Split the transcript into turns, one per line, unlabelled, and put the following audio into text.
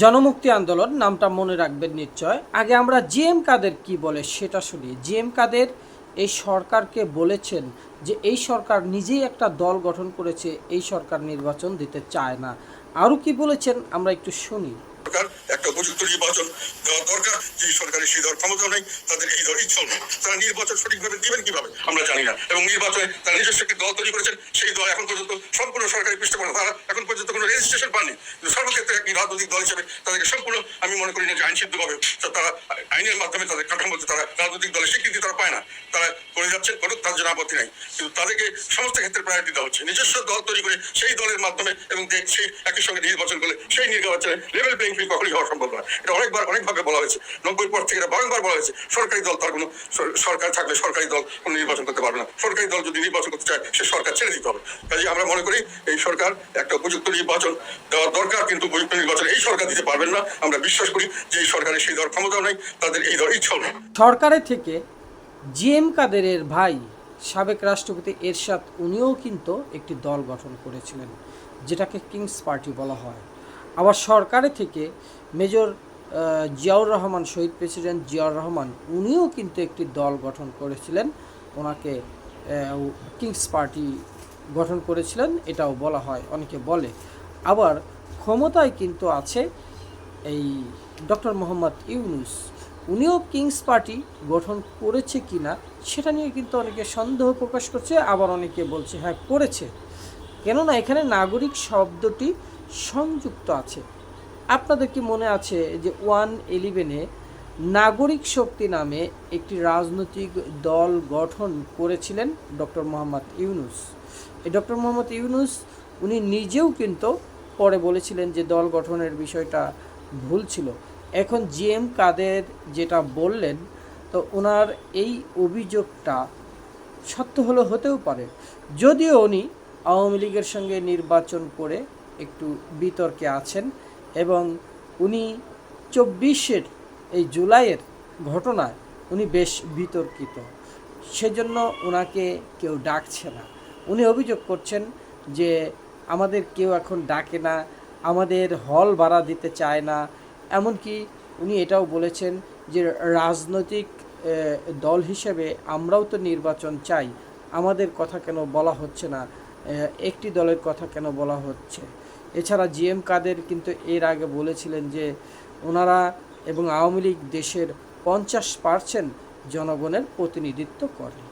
জনমুক্তি আন্দোলন, নামটা মনে রাখবেন নিশ্চয়। আগে আমরা জিএম কাদের কি বলে সেটা শুনি। জিএম কাদের এই সরকারকে বলেছেন যে এই সরকার নিজেই একটা দল গঠন করেছে, এই সরকার নির্বাচন দিতে চায় না। আরও কি বলেছেন আমরা একটু শুনি।
সরকার একটা উপযুক্ত নির্বাচন দেওয়া দরকার। যে সরকারের সেই দল ক্ষমতা নেই, তাদের এই দল ইচ্ছাও নেই। তারা নির্বাচন সঠিকভাবে দিবেন কীভাবে, আমরা জানি না। এবং নির্বাচনে তারা নিজস্ব একটি দল তৈরি করেছেন, সেই দল এখন পর্যন্ত সম্পূর্ণ সরকারি পৃষ্ঠপোষক তারা এখন পর্যন্ত কোনো রেজিস্ট্রেশন পাননি। সর্বক্ষেত্রে একটি রাজনৈতিক দল হিসেবে তাদেরকে সম্পূর্ণ, আমি মনে করি না যে আইন সিদ্ধভাবে তারা, আইনের মাধ্যমে তাদের কাঠামোতে তারা রাজনৈতিক দলের স্বীকৃতি তারা পায় না। তারা করে যাচ্ছেন, করুক, তার জন্য আপত্তি নাই। কিন্তু তাদেরকে সমস্ত ক্ষেত্রে প্রায়োরিটি দেওয়া হচ্ছে। নিজস্ব দল তৈরি করে সেই দলের মাধ্যমে এবং সেই একই সঙ্গে নির্বাচন করলে সেই নির্বাচনে লেভেল প্লেইং ফিল্ড কখনই হওয়া সম্ভব নয়। এটা অনেকবার, অনেকভাবে বলা হয়েছে। নব্বই পর থেকে এটা বারংবার বলা হয়েছে, সরকারি দল তার কোনো সরকার থাকলে সরকারি দল কোনো নির্বাচন করতে পারবে না। সরকারি দল যদি নির্বাচন করতে চায়, সে সরকার ছেড়ে দিতে হবে। কাজে আমরা মনে করি, এই সরকার একটা উপযুক্ত নির্বাচন দেওয়ার দরকার, কিন্তু উপযুক্ত নির্বাচন এই সরকার দিতে পারবেন না। আমরা বিশ্বাস করি যে এই সরকারের সেই দল ক্ষমতাও নেই, তাদের এই দল ইচ্ছাও নেই।
সরকারের থেকে জিএম কাদেরের ভাই সাবেক রাষ্ট্রপতি এরশাদ, উনিও কিন্তু একটি দল গঠন করেছিলেন, যেটাকে কিংস পার্টি বলা হয়। আবার সরকারের থেকে মেজর জিয়াউর রহমান, শহীদ প্রেসিডেন্ট জিয়াউর রহমান, উনিও কিন্তু একটি দল গঠন করেছিলেন। ওনাকে কিংস পার্টি গঠন করেছিলেন, এটাও বলা হয়, অনেকে বলে। আবার ক্ষমতায় কিন্তু আছে এই ডক্টর মোহাম্মদ ইউনুস। উনিও কিংস পার্টি গঠন করেছে কি না সেটা নিয়ে কিন্তু অনেকে সন্দেহ প্রকাশ করছে, আবার অনেকে বলছে হ্যাঁ করেছে। কেননা এখানে নাগরিক শব্দটি সংযুক্ত আছে। আপনাদের কি মনে আছে যে ওয়ান ইলেভেনে নাগরিক শক্তি নামে একটি রাজনৈতিক দল গঠন করেছিলেন ডক্টর মোহাম্মদ ইউনুস? এই ডক্টর মোহাম্মদ ইউনুস, উনি নিজেও কিন্তু পরে বলেছিলেন যে দল গঠনের বিষয়টা ভুল ছিল। এখন জি এম কাদের যেটা বললেন, তো ওনার এই অভিযোগটা সত্য হলো হতেও পারে। যদিও উনি আওয়ামী লীগের সঙ্গে নির্বাচন করে একটু বিতর্কে আছেন এবং উনি চব্বিশের এই জুলাইয়ের ঘটনায় উনি বেশ বিতর্কিত। সেজন্য ওনাকে কেউ ডাকছে না। উনি অভিযোগ করছেন যে আমাদের কেউ এখন ডাকে না, আমাদের হল ভাড়া দিতে চায় না। এমনকি উনি এটাও বলেছেন যে রাজনৈতিক দল হিসেবে আমরাও তো নির্বাচন চাই। আমাদের কথা কেন বলা হচ্ছে না? একটি দলের কথা কেন বলা হচ্ছে? এছাড়া জিএম কাদের কিন্তু এর আগে বলেছিলেন যে ওনারা এবং আওয়ামী লীগ দেশের পঞ্চাশ পার্সেন্ট জনগণের প্রতিনিধিত্ব করে।